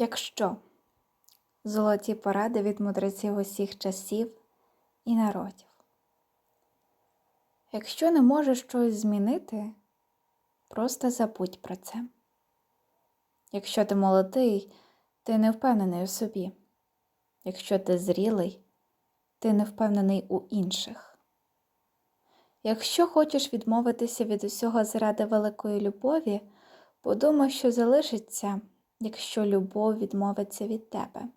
Якщо золоті поради від мудреців усіх часів і народів. Якщо не можеш щось змінити, просто забудь про це. Якщо ти молодий, ти не впевнений у собі. Якщо ти зрілий, ти не впевнений у інших. Якщо хочеш відмовитися від усього заради великої любові, подумай, що залишиться, якщо любов відмовиться від тебе.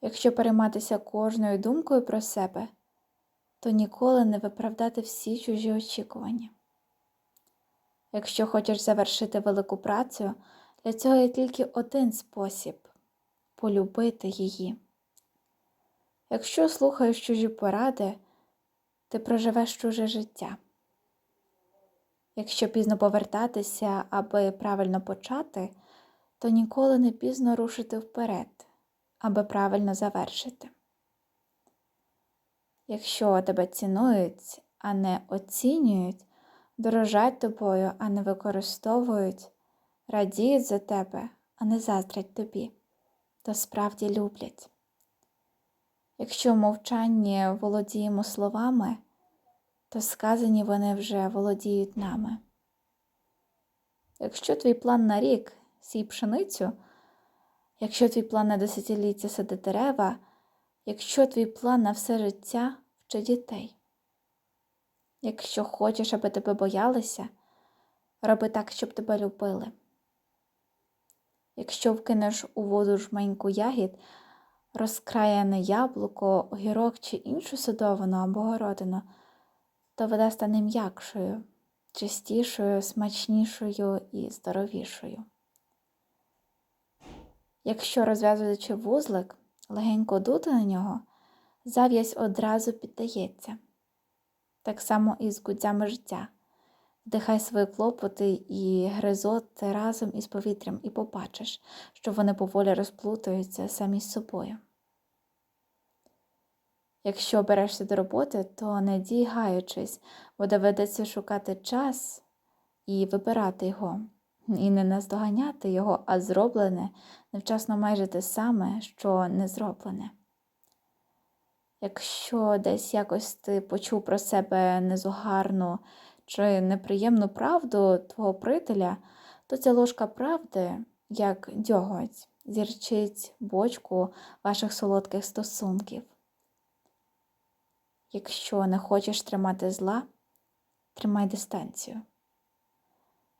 Якщо перейматися кожною думкою про себе, то ніколи не виправдати всі чужі очікування. Якщо хочеш завершити велику працю, для цього є тільки один спосіб полюбити її. Якщо слухаєш чужі поради, ти проживеш чуже життя. Якщо пізно повертатися, аби правильно почати, то ніколи не пізно рушити вперед, аби правильно завершити. Якщо тебе цінують, а не оцінюють, дорожать тобою, а не використовують, радіють за тебе, а не заздрять тобі, то справді люблять. Якщо в мовчанні володіємо словами, то сказані вони вже володіють нами. Якщо твій план на рік сій пшеницю, якщо твій план на десятиліття сади дерева, якщо твій план на все життя вчи дітей. Якщо хочеш, аби тебе боялися, роби так, щоб тебе любили. Якщо вкинеш у воду жменьку ягід, розкраяне яблуко, огірок чи іншу садовину або городину, то вода стане м'якшою, чистішою, смачнішою і здоровішою. Якщо розв'язуючи вузлик, легенько дути на нього, зав'язь одразу піддається. Так само і з гудзями життя. Вдихай свої клопоти і гризоти разом із повітрям, і побачиш, що вони поволі розплутаються самі з собою. Якщо берешся до роботи, то не дій бо доведеться шукати час і вибирати його, і не наздоганяти його, а зроблене невчасно майже те саме, що не зроблене. Якщо десь якось ти почув про себе незугарну чи неприємну правду твого приятеля, то ця ложка правди, як дьоготь, зірчить бочку ваших солодких стосунків. Якщо не хочеш тримати зла, тримай дистанцію.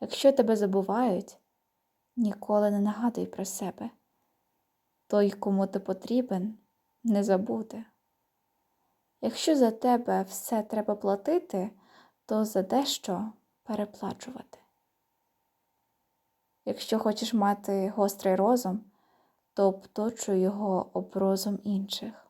Якщо тебе забувають, ніколи не нагадуй про себе. Той, кому ти потрібен, не забуде. Якщо за тебе все треба платити, то за дещо переплачувати. Якщо хочеш мати гострий розум, то обточуй його об розум інших.